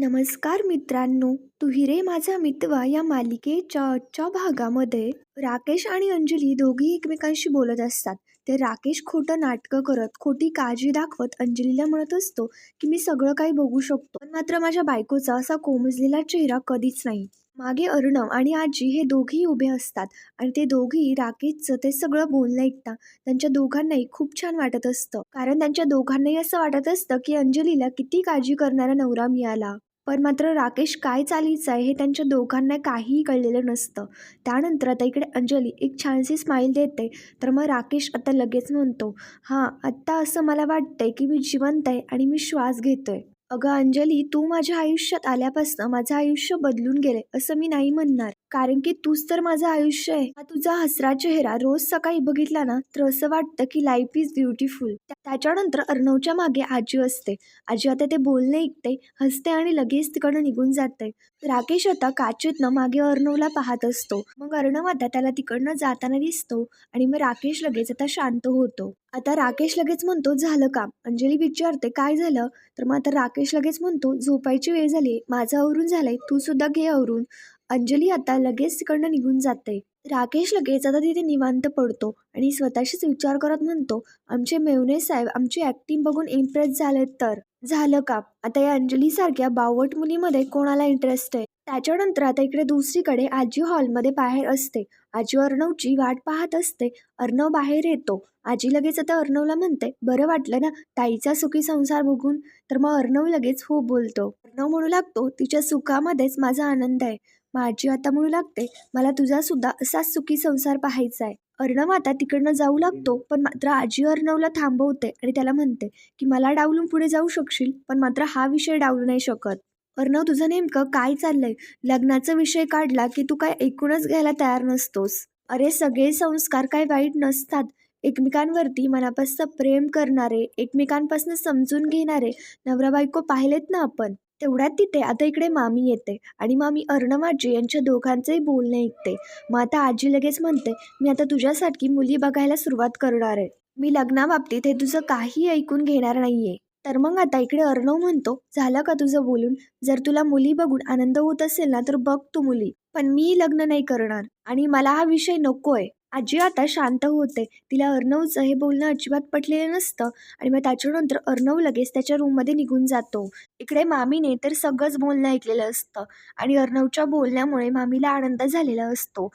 नमस्कार मित्रांनो तू हिरे माझा मितवा या मालिकेच्या आजच्या भागामध्ये राकेश आणि अंजली दोघी एकमेकांशी बोलत असतात. ते राकेश खोटं नाटकं करत खोटी काळजी दाखवत अंजलीला म्हणत असतो की मी सगळं काही बघू शकतो पण मात्र माझ्या बायकोचा असा कोमजलेला चेहरा कधीच नाही. मागे अर्णव आणि आजी हे दोघी उभे असतात आणि ते दोघी राकेशचं ते सगळं बोलणं ऐकता त्यांच्या दोघांनाही खूप छान वाटत असतं. कारण त्यांच्या दोघांनाही असं वाटत असतं की अंजलीला किती काळजी करणारा नवरा मिळाला. पण मात्र राकेश काय चालीचं आहे हे त्यांच्या दोघांना काहीही कळलेलं नसतं. त्यानंतर आता इकडे अंजली एक छानशी स्माईल देते. तर मग राकेश आता लगेच म्हणतो हां आत्ता असं मला वाटतंय की मी जिवंत आहे आणि मी श्वास घेतोय. अगं अंजली तू माझ्या आयुष्यात आल्यापासून माझं आयुष्य बदलून गेले असं मी नाही म्हणणार. कारण की तूच तर माझं आयुष्य आहे. हा तुझा हसरा चेहरा रोज सकाळी बघितला ना तर असं वाटतं की लाईफ इज ब्युटिफुल त्याच्यानंतर अर्णवच्या मागे आजी असते. आजी आता ते बोलणे ऐकते हसते आणि लगेच तिकडनं निघून जाते. राकेश आता काचेतनं मागे अर्णवला पाहत असतो. मग अर्णव आता त्याला तिकडनं जाताना दिसतो आणि मग राकेश लगेच आता शांत होतो. आता राकेश लगेच म्हणतो झालं काम. अंजली विचारते काय झालं? तर मग आता राकेश लगेच म्हणतो झोपायची वेळ झाली माझं आवरून झालंय. तू सुद्धा घे आवरून. अंजली आता लगेच तिकडनं निघून जाते. राकेश लगेच आता तिथे निवांत पडतो आणि स्वतःशीच विचार करत म्हणतो आमचे मेवणे साहेब आमची ॲक्टिंग बघून इम्प्रेस झालेत तर. झालं का? आता या अंजलीसारख्या बावट मुलीमध्ये कोणाला इंटरेस्ट आहे? त्याच्यानंतर आता इकडे दुसरीकडे आजी हॉलमध्ये बाहेर असते. आजी अर्णवची वाट पाहत असते. अर्णव बाहेर येतो. आजी लगेच आता अर्णवला म्हणते बरं वाटलं ना ताईचा सुखी संसार बघून? तर मग अर्णव लगेच हो बोलतो. अर्णव म्हणू लागतो तिच्या सुखामध्येच माझा आनंद आहे. माझी आता म्हणू लागते मला तुझा सुद्धा असाच सुखी संसार पाहायचा आहे. अर्णव आता तिकडनं जाऊ लागतो पण मात्र आजी अर्णवला थांबवते आणि त्याला म्हणते की मला डावलून पुढे जाऊ शकशील पण मात्र हा विषय डावलू नाही शकत. अर्णव तुझं नेमकं काय चाललंय? लग्नाचा विषय काढला की तू काय ऐकूनच घ्यायला तयार नसतोस? अरे सगळे संस्कार काय वाईट नसतात. एकमेकांवरती मनापासून प्रेम करणारे एकमेकांपासून समजून घेणारे नवरा बायको पाहिलेत ना आपण तेवढ्यात तिथे. आता इकडे मामी येते आणि मामी अर्णव आजी यांच्या दोघांचंही बोलणं ऐकते. मग आता आजी लगेच म्हणते मी आता तुझ्यासाठी मुली बघायला सुरुवात करणार आहे. मी लग्नाबाबतीत हे तुझं काही ऐकून घेणार नाहीये. तर मग आता इकडे अर्णव म्हणतो झालं का तुझं बोलून? जर तुला मुली बघून आनंद होत असेल ना तर बघ तू मुली. पण मी लग्न नाही करणार आणि मला हा विषय नकोय. आजी आता शांत होते. तिला अर्णवचं हे बोलणं अजिबात पटलेलं नसतं आणि मग त्याच्यानंतर अर्णव लगेच त्याच्या रूममध्ये निघून जातो. इकडे मामीने तर सगळंच बोलणं ऐकलेलं असतं आणि अर्णवच्या बोलण्यामुळे मामीला आनंद झालेला असतो.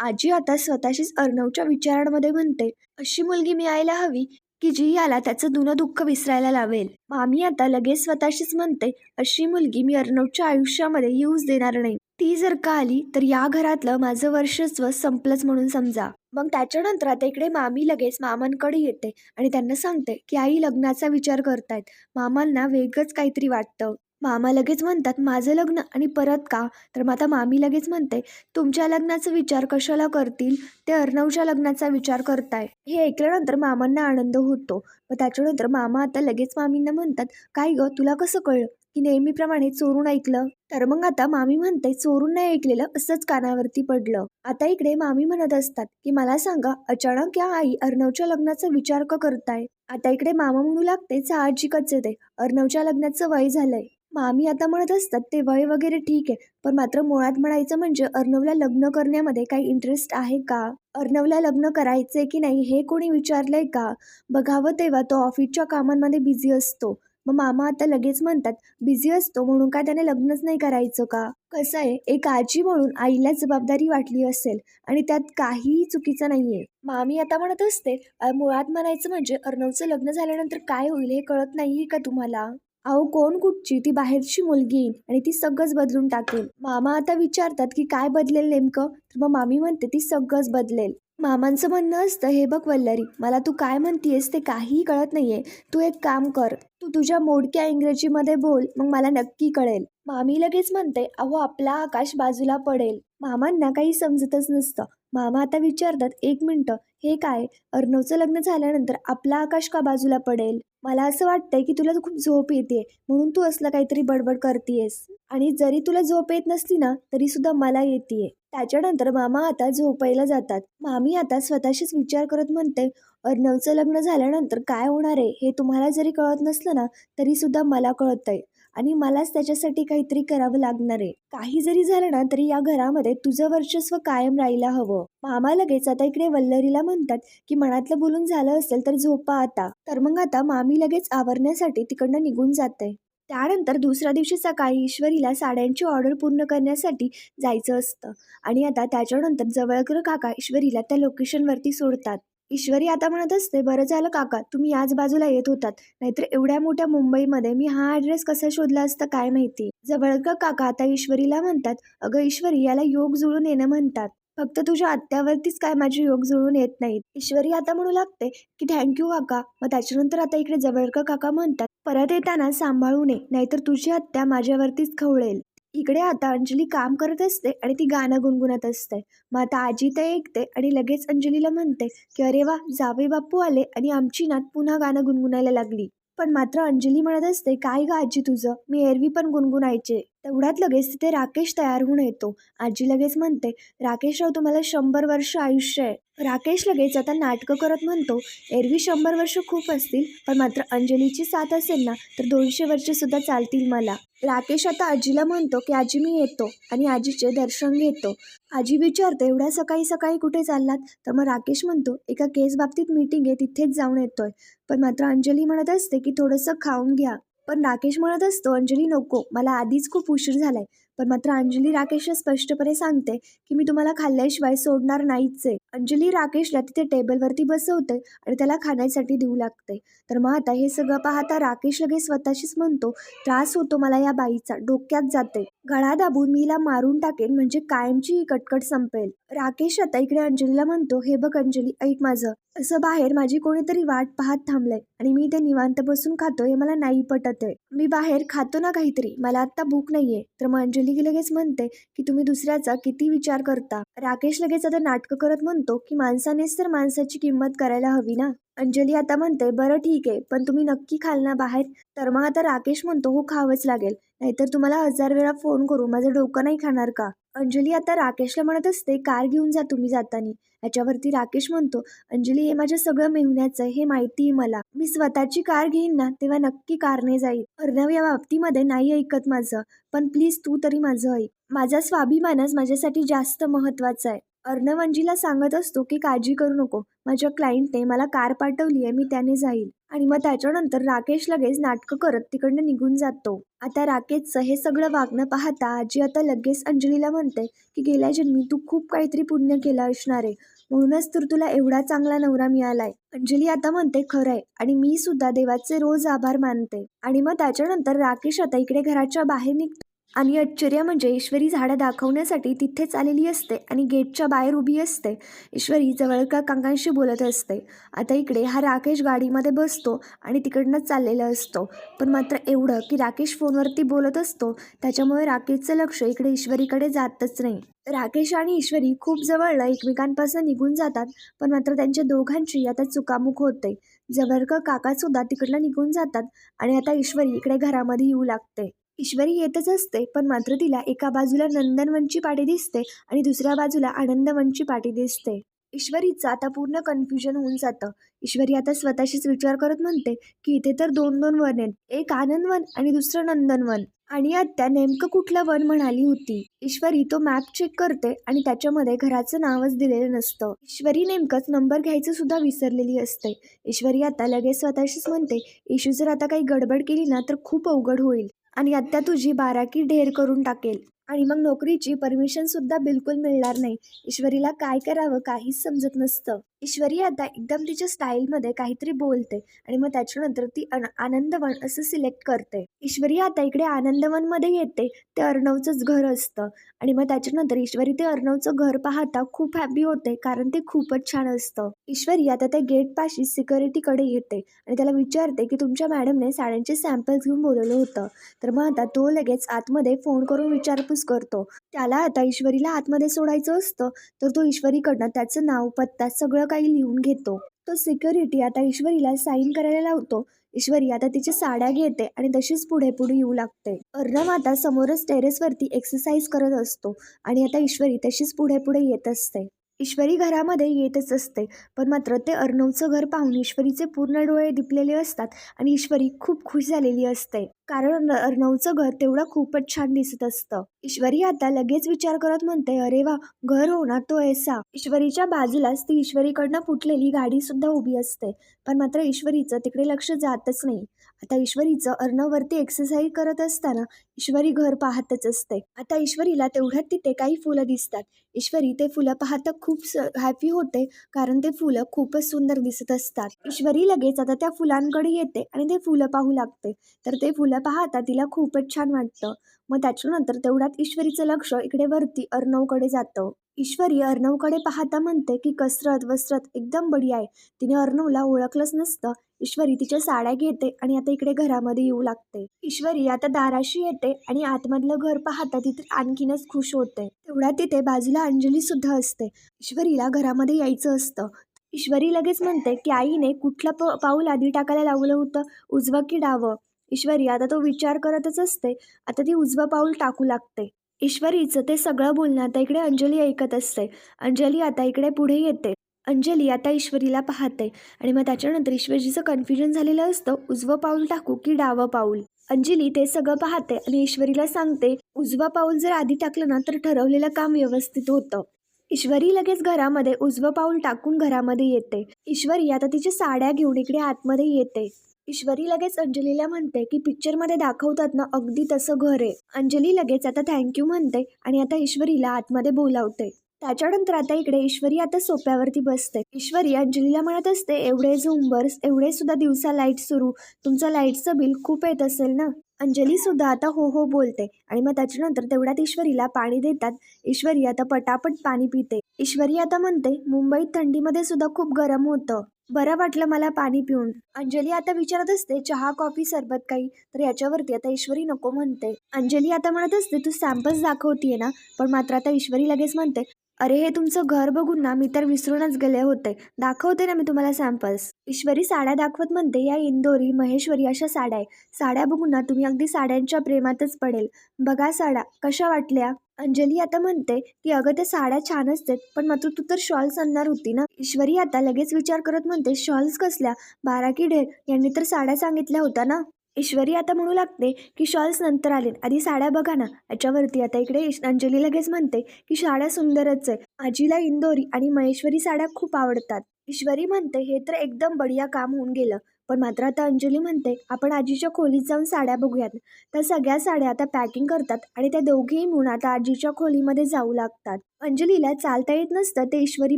आजी आता स्वतःशीच अर्णवच्या विचारांमध्ये म्हणते अशी मुलगी मिळायला हवी की जी याला त्याचं दुनं दुःख विसरायला लावेल? मामी आता लगेच स्वतःशीच म्हणते अशी मुलगी मी अर्णवच्या आयुष्यामध्ये येऊच देणार नाही. ती जर का आली तर या घरातलं माझं वर्षस्व संपलंच म्हणून समजा. मग त्याच्यानंतर आता इकडे मामी लगेच मामांकडे येते आणि त्यांना सांगते की आई लग्नाचा विचार करतायत. मामांना वेगळंच काहीतरी वाटतं. मामा लगेच म्हणतात माझं लग्न आणि परत का? तर मग आता मामी लगेच म्हणते तुमच्या लग्नाचा विचार कशाला करतील? ते अर्णवच्या लग्नाचा विचार करताय. हे ऐकल्यानंतर मामांना आनंद होतो. व त्याच्यानंतर मामा आता लगेच मामींना म्हणतात काय ग तुला कसं कळलं? की नेहमीप्रमाणे चोरून ऐकलं तर मग आता मामी म्हणते चोरून नाही ऐकलेलं असंच कानावरती पडलं. आता इकडे मामी म्हणत असतात की मला सांगा अचानक या आई अर्णवच्या लग्नाचा विचार का करताय? आता इकडे मामा म्हणू लागते साहजिकच येते अर्णवच्या लग्नाचं वय झालंय. मामी आता म्हणत असतात ते वय वगैरे ठीक आहे पण मात्र मुळात म्हणायचं म्हणजे अर्णवला लग्न करण्यामध्ये काही इंटरेस्ट आहे का? अर्णवला लग्न करायचंय की नाही हे कोणी विचारलंय का? बघावं तेव्हा तो ऑफिसच्या कामांमध्ये बिझी असतो. मग मामा आता लगेच म्हणतात बिझी असतो म्हणून काय त्याने लग्नच नाही करायचं का? कसं आहे एक आजी म्हणून आईला जबाबदारी वाटली असेल आणि त्यात काहीही चुकीचं नाहीये. मामी आता म्हणत असते मुळात म्हणायचं म्हणजे अर्णवचं लग्न झाल्यानंतर काय होईल हे कळत नाहीये का तुम्हाला? अहो कोण कुठची? ती बाहेरची मुलगी आणि ती सगळंच बदलून टाकेल. मामा आता विचारतात की काय बदलेल नेमकं? तर मग मामी म्हणते ती सगळंच बदलेल. मामांचं म्हणणं असतं हे बघ वल्लरी मला तू काय म्हणतीयस ते काहीही कळत नाहीये. तू एक काम कर तू तुझ्या मोडक्या इंग्रजीमध्ये बोल मग मला नक्की कळेल. मामी लगेच म्हणते अहो आपला आकाश बाजूला पडेल. मामांना काही समजतच नसतं. मामा आता विचारतात एक मिनटं हे काय? अर्णवचं लग्न झाल्यानंतर आपला आकाश का बाजूला पडेल? मला असं वाटतंय की तुला खूप झोप येते म्हणून तू असलं काहीतरी बडबड करतेयस. आणि जरी तुला झोप येत नसली ना तरी सुद्धा मला येते त्याच्यानंतर मामा आता झोपायला जातात. मामी आता स्वतःशीच विचार करत म्हणते अर्णवचं लग्न झाल्यानंतर काय होणार आहे? हे तुम्हाला जरी कळत नसलं ना तरी सुद्धा मला आहे आणि मलाच त्याच्यासाठी काहीतरी करावं लागणार आहे. काही जरी झालं ना तरी या घरामध्ये तुझं वर्चस्व कायम राहायला हवं. मामा लगेच आता इकडे वल्लरीला म्हणतात की मनातलं बोलून झालं असेल तर झोपा आता. तर मग आता मामी लगेच आवरण्यासाठी तिकडनं निघून जाते. त्यानंतर दुसऱ्या दिवशी सकाळी ईश्वरीला साड्यांची ऑर्डर पूर्ण करण्यासाठी जायचं असतं. आणि आता त्याच्यानंतर जवळकर काका ईश्वरीला त्या लोकेशनवरती सोडतात. ईश्वरी आता म्हणत असते बरं झालं काका तुम्ही याच बाजूला येत होतात. नाहीतर एवढ्या मोठ्या मुंबईमध्ये मी हा ॲड्रेस कसा शोधला असता काय माहिती? जवळकर काका आता ईश्वरीला म्हणतात अगं ईश्वरी याला योग जुळून येणं म्हणतात. फक्त तुझ्या आत्यावरतीच काय माझे योग जुळून येत नाहीत? ईश्वरी आता म्हणू लागते की थँक्यू काका. मग त्याच्यानंतर आता इकडे जवळकर काका म्हणतात परत येताना सांभाळू नये नाहीतर तुझी हत्या माझ्यावरतीच खवळेल. इकडे आता अंजली काम करत असते आणि ती गाणं गुणगुणत असते. मग आता आजी ते ऐकते आणि लगेच अंजलीला म्हणते की अरे वा जावे बापू आले आणि आमची नात पुन्हा गाणं गुणगुणायला लागली. पण मात्र अंजली म्हणत असते काय ग आजी तुझं? मी एरवी पण गुणगुणायचे. तेवढ्यात लगेच तिथे राकेश तयार होऊन येतो. आजी लगेच म्हणते राकेशराव तुम्हाला शंभर वर्ष आयुष्य आहे. राकेश लगेच आता नाटकं करत म्हणतो एरवी शंभर वर्ष खूप असतील पण मात्र अंजलीची साथ असेल ना तर दोनशे वर्ष सुद्धा चालतील मला. राकेश आता आजीला म्हणतो की आजी मी येतो आणि आजीचे दर्शन घेतो. आजी विचारते एवढ्या सकाळी सकाळी कुठे चाललात? तर मग राकेश म्हणतो एका केस बाबतीत मीटिंग आहे तिथेच जाऊन येतोय. पण मात्र अंजली म्हणत असते की थोडंसं खाऊन घ्या. पण राकेश म्हणत असतो अंजली नको. मला आधीच खूप उशीर झालाय. पण मात्र अंजली राकेशला स्पष्टपणे सांगते की मी तुम्हाला खाल्ल्याशिवाय सोडणार नाहीच आहे अंजली राकेशला तिथे टेबलवरती बसवते आणि त्याला खाण्यासाठी देऊ लागते. तर मग आता हे सगळं पाहता राकेश लगेच स्वतःशीच म्हणतो त्रास होतो मला या बाईचा. डोक्यात जाते गळा दाबून मी हिला मारून टाकेन म्हणजे कायमची ही कटकट संपेल. राकेश आता इकडे अंजलीला म्हणतो हे बघ अंजली ऐक माझं. असं बाहेर माझी कोणीतरी वाट पाहत थांबलंय आणि मी ते निवांत बसून खातो हे मला नाही पटत आहे मी बाहेर खातो ना काहीतरी मला आत्ता भूक नाहीये. तर मग अंजली लगेच म्हणते की तुम्ही दुसऱ्याचा किती विचार करता? राकेश लगेच आता नाटकं करत म्हणतो की माणसानेच तर माणसाची किंमत करायला हवी ना? अंजली आता म्हणते बरं ठीक आहे पण तुम्ही नक्की खाल ना बाहेर? तर मग आता राकेश म्हणतो हो खावंच लागेल. नाहीतर तुम्हाला हजार वेळा फोन करू माझं डोकं नाही खाणार का? अंजली आता राकेशला म्हणत असते कार घेऊन जा तुम्ही जातानी. याच्यावरती राकेश म्हणतो अंजली हे माझ्या सगळं मेहण्याचं आहे हे माहिती आहे मला. मी स्वतःची कार घेईन ना तेव्हा नक्की कारने जाईल. अर्णव या बाबतीमध्ये नाही ऐकत माझं पण प्लीज तू तरी माझं ऐक. माझा स्वाभिमानच माझ्यासाठी जास्त महत्त्वाचा आहे. अर्णवंजीला सांगत असतो की काळजी करू नको. माझ्या क्लायंटने मला कार पाठवली आहे. मी त्याने जाईल. आणि मग त्याच्यानंतर राकेश लगेच नाटकं करत तिकडनं निघून जातो. आता राकेशचं हे सगळं वागणं पाहता आजी आता लगेच अंजलीला म्हणते की गेल्या जन्मी तू खूप काहीतरी पुण्य केलं असणार आहे. म्हणूनच तर तुला एवढा चांगला नवरा मिळालाय. अंजली आता म्हणते खरंय आणि मी सुद्धा देवाचे रोज आभार मानते. आणि मग त्याच्यानंतर राकेश आता इकडे घराच्या बाहेर निघतो. आणि आश्चर्य म्हणजे ईश्वरी झाडं दाखवण्यासाठी तिथेच आलेली असते आणि गेटच्या बाहेर उभी असते. ईश्वरी जवळका काकांशी बोलत असते. आता इकडे हा राकेश गाडीमध्ये बसतो आणि तिकडनं चाललेला असतो. पण मात्र एवढं की राकेश फोनवरती बोलत असतो. त्याच्यामुळे राकेशचं लक्ष इकडे ईश्वरीकडे जातच नाही. राकेश आणि ईश्वरी खूप जवळला एकमेकांपासून निघून जातात. पण मात्र त्यांच्या दोघांची आता चुकामुख होते. जवळकर काकासुद्धा तिकडनं निघून जातात आणि आता ईश्वरी इकडे घरामध्ये येऊ लागते. ईश्वरी येतच असते पण मात्र तिला एका बाजूला नंदनवनची पाटी दिसते आणि दुसऱ्या बाजूला आनंदवनची पाटी दिसते. ईश्वरीचं आता पूर्ण कन्फ्युजन होऊन जातं. ईश्वरी आता स्वतःशीच विचार करत म्हणते की इथे तर दोन दोन वन आहेत. एक आनंदवन आणि दुसरं नंदनवन. आणि आत्या नेमकं कुठलं वन म्हणाली होती? ईश्वरी तो मॅप चेक करते आणि त्याच्यामध्ये घराचं नावच दिलेलं नसतं. ईश्वरी नेमकंच नंबर घ्यायचं सुद्धा विसरलेली असते. ईश्वरी आता लगेच स्वतःशीच म्हणते इशू जर आता काही गडबड केली ना तर खूप अवघड होईल. आणि आत्ता तुझी बाराकी ढेर करून टाकेल. आणि मग नोकरीची परमिशन सुद्धा बिलकुल मिळणार नाही. ईश्वरीला काय करावं काहीच समजत नसतं. ईश्वरी आता एकदम तिच्या स्टाईलमध्ये काहीतरी बोलते आणि मग त्याच्यानंतर ती अन आनंदवन असं सिलेक्ट करते. ईश्वरी आता इकडे आनंदवनमध्ये येते ते अर्णवचंच घर असतं. आणि मग त्याच्यानंतर ईश्वरी ते अर्णवचं घर पाहता खूप हॅपी होते कारण ते खूपच छान असतं. ईश्वरी आता त्या गेट पाशी सिक्युरिटीकडे येते आणि त्याला विचारते की तुमच्या मॅडमने साड्यांचे सॅम्पल्स घेऊन बोलवलं होतं. तर मग आता तो लगेच आतमध्ये फोन करून विचारपूस करतो. त्याला आता ईश्वरीला आतमध्ये सोडायचं असतं तर तो ईश्वरीकडनं त्याचं नाव पत्ता सगळं काही लिहून घेतो. तो सिक्युरिटी आता ईश्वरीला साईन करायला लावतो. ईश्वरी आता तिची साड्या घेते आणि तशीच पुढे पुढे येऊ लागते. अर्णव आता समोरच टेरेसवरती एक्सरसाइज करत असतो आणि आता ईश्वरी तशीच पुढे पुढे येत असते. ईश्वरी घरामध्ये येतच असते. पण मात्र ते अर्णवचं घर पाहून ईश्वरीचे पूर्ण डोळे दिपलेले असतात आणि ईश्वरी खूप खुश झालेली असते. कारण अर्णवचं घर तेवढं खूपच छान दिसत असतं. ईश्वरी आता लगेच विचार करत म्हणते अरे वा घर हो ना तो ऐसा. ईश्वरीच्या बाजूलाच ती ईश्वरीकडनं फुटलेली गाडी सुद्धा उभी असते. पण मात्र ईश्वरीचं तिकडे लक्ष जातच नाही. आता ईश्वरीचं अर्णवरती एक्सरसाइज करत असताना ईश्वरी घर पाहतच असते. आता ईश्वरीला तेवढ्यात तिथे काही फुलं दिसतात. ईश्वरी ते फुलं पाहता खूप हॅपी होते कारण ते फुलं खूपच सुंदर दिसत असतात. ईश्वरी लगेच आता त्या फुलांकडे येते आणि ते फुलं पाहू लागते. तर ते फुलं पाहता तिला खूपच छान वाटतं. मग त्याच्यानंतर तेवढ्यात ईश्वरीचं लक्ष इकडे वरती अर्णवकडे जातं. ईश्वरी अर्णवकडे पाहता म्हणते की कसरत वसरत एकदम बढिया आहे. तिने अर्णवला ओळखलंच नसतं. ईश्वरी तिच्या साड्या घेते आणि आता इकडे घरामध्ये येऊ लागते. ईश्वरी आता दाराशी येते आणि आतमधलं घर पाहता तिथे आणखीनच खुश होते. तेवढ्या तिथे बाजूला अंजली सुद्धा असते. ईश्वरीला घरामध्ये यायचं असतं. ईश्वरी लगेच म्हणते की आईने कुठलं प पाऊल आधी टाकायला लावलं होतं? उजवं की डावं? ईश्वरी आता तो विचार करतच असते. आता ती उजवं पाऊल टाकू लागते. ईश्वरीचं ते सगळं बोलणं आता इकडे अंजली ऐकत असते. अंजली आता इकडे पुढे येते. अंजली आता ईश्वरीला पाहते आणि मग त्याच्यानंतर ईश्वरीचं कन्फ्युजन झालेलं असतं. उजवं पाऊल टाकू की डावं पाऊल? अंजली ते सगळं पाहते आणि ईश्वरीला सांगते उजवं पाऊल जर आधी टाकलं ना तर ठरवलेलं काम व्यवस्थित होतं. ईश्वरी लगेच घरामध्ये उजवं पाऊल टाकून घरामध्ये येते. ईश्वरी आता तिच्या साड्या घेऊन इकडे आतमध्ये येते. ईश्वरी लगेच अंजलीला म्हणते की पिक्चरमध्ये दाखवतात ना अगदी तसं घर आहे. अंजली लगेच आता थँक्यू म्हणते आणि आता ईश्वरीला आतमध्ये बोलावते. त्याच्यानंतर आता इकडे ईश्वरी आता सोप्यावरती बसते. ईश्वरी अंजलीला म्हणत असते एवढे झुंबर्स एवढे सुद्धा दिवसा लाइट सुरू. तुमचं लाईटचं बिल खूप येत असेल ना? अंजली सुद्धा आता हो हो बोलते आणि मग त्याच्यानंतर तेवढ्यात ईश्वरीला पाणी देतात. ईश्वरी आता पटापट पाणी पिते. ईश्वरी आता म्हणते मुंबईत थंडीमध्ये सुद्धा खूप गरम होतं. बरं वाटलं मला पाणी पिऊन. अंजली आता विचारत असते चहा कॉफी सरबत काही? तर याच्यावरती आता ईश्वरी नको म्हणते. अंजली आता म्हणत असते तू सॅम्पल्स दाखवतीये ना? पण मात्र आता ईश्वरी लगेच म्हणते अरे हे तुमचं घर बघून ना मी तर विसरूनच गेले होते. दाखवते ना मी तुम्हाला सॅम्पल्स ईश्वरी साड्या दाखवत म्हणते या इंदोरी महेश्वरी अशा साड्या आहे साड्या बघून ना तुम्ही अगदी साड्यांच्या प्रेमातच पडेल. बघा साड्या कशा वाटल्या? अंजली आता म्हणते की अगं त्या साड्या छान असतात पण मात्र तू तर शॉल्स आणणार होती ना? ईश्वरी आता लगेच विचार करत म्हणते शॉल्स कसल्या? बारा की ढेर यांनी तर साड्या सांगितल्या होत्या ना. ईश्वरी आता म्हणू लागते की शॉल्स नंतर आले आधी साड्या बघा ना. याच्यावरती आता इकडे अंजली लगेच म्हणते की साड्या सुंदरच आहे. आजीला इंदोरी आणि महेश्वरी साड्या खूप आवडतात. ईश्वरी म्हणते हे तर एकदम बढिया काम होऊन गेलं. पण मात्र आता अंजली म्हणते आपण आजीच्या खोलीत जाऊन साड्या बघूयात. तर सगळ्या साड्या आता पॅकिंग करतात आणि त्या दोघेही म्हणून आता आजीच्या खोलीमध्ये जाऊ लागतात. अंजलीला चालता येत नसतं ते ईश्वरी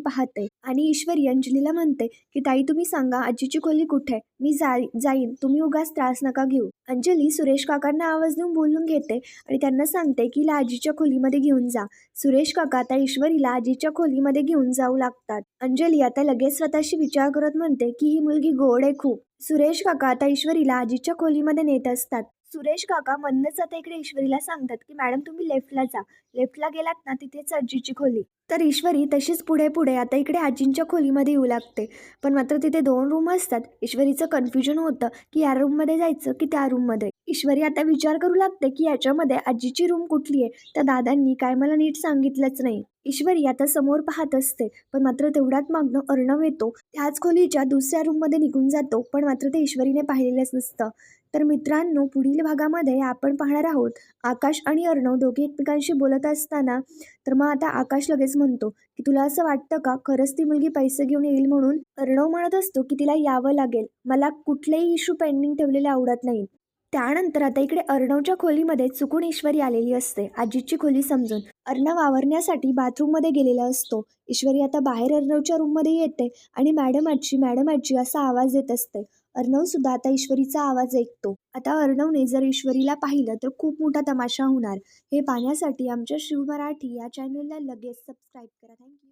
पाहते. आणि ईश्वरी अंजलीला म्हणते की ताई तुम्ही सांगा आजीची खोली कुठे मी जाई जाईन. तुम्ही उगाच त्रास नका घेऊ. अंजली सुरेश काकांना आवाज देऊन बोलून घेते आणि त्यांना सांगते की हिला आजीच्या खोलीमध्ये घेऊन जा. सुरेश काका आता ईश्वरीला आजीच्या खोलीमध्ये घेऊन जाऊ लागतात. अंजली आता लगेच स्वतःशी विचार करत म्हणते की ही मुलगी गोड आहे खूप. सुरेश काका आता ईश्वरीला आजीच्या खोलीमध्ये नेत असतात. सुरेश काका मधनच आता इकडे ईश्वरीला सांगतात की मॅडम तुम्ही लेफ्टला जा. लेफ्टला गेलात ना तिथेच आजीची खोली. तर ईश्वरी तशीच पुढे पुढे आता इकडे आजींच्या खोलीमध्ये येऊ लागते. पण मात्र तिथे दोन रूम असतात. ईश्वरीचं कन्फ्युजन होतं की या रूममध्ये जायचं की त्या रूममध्ये ईश्वरी आता विचार करू लागते की याच्यामध्ये आजीची रूम कुठली आहे? त्या दादांनी काय मला नीट सांगितलंच नाही. ईश्वरी आता समोर पाहत असते. पण मात्र तेवढ्यात मागणं अर्णव येतो. त्याच खोलीच्या दुसऱ्या रूममध्ये निघून जातो. पण मात्र ते ईश्वरीने पाहिलेलंच नसतं. तर मित्रांनो पुढील भागामध्ये आपण पाहणार आहोत आकाश आणि अर्णव दोघे एकमेकांशी बोलत असताना. तर मग आता आकाश लगेच म्हणतो की तुला असं वाटतं का खरंच ती मुलगी पैसे घेऊन येईल म्हणून? अर्णव म्हणत असतो की तिला यावं लागेल. मला कुठलेही इश्यू पेंडिंग ठेवलेले आवडत नाही त्यानंतर आता इकडे अर्णवच्या खोलीमध्ये चुकून ईश्वरी आलेली असते आजीची खोली समजून. अर्णव आवरण्यासाठी बाथरूममध्ये गेलेला असतो. ईश्वरी आता बाहेर अर्णवच्या रूममध्ये येते आणि मॅडम आजी मॅडम आजी असा आवाज येत असते. अर्णव सुद्धा आता ईश्वरीचा आवाज ऐकतो. आता अर्णवने जर ईश्वरीला पाहिलं तर खूप मोठा तमाशा होणार. हे पाहण्यासाठी आमच्या शिव मराठी या चॅनलला लगेच सबस्क्राईब करा. थँक्यू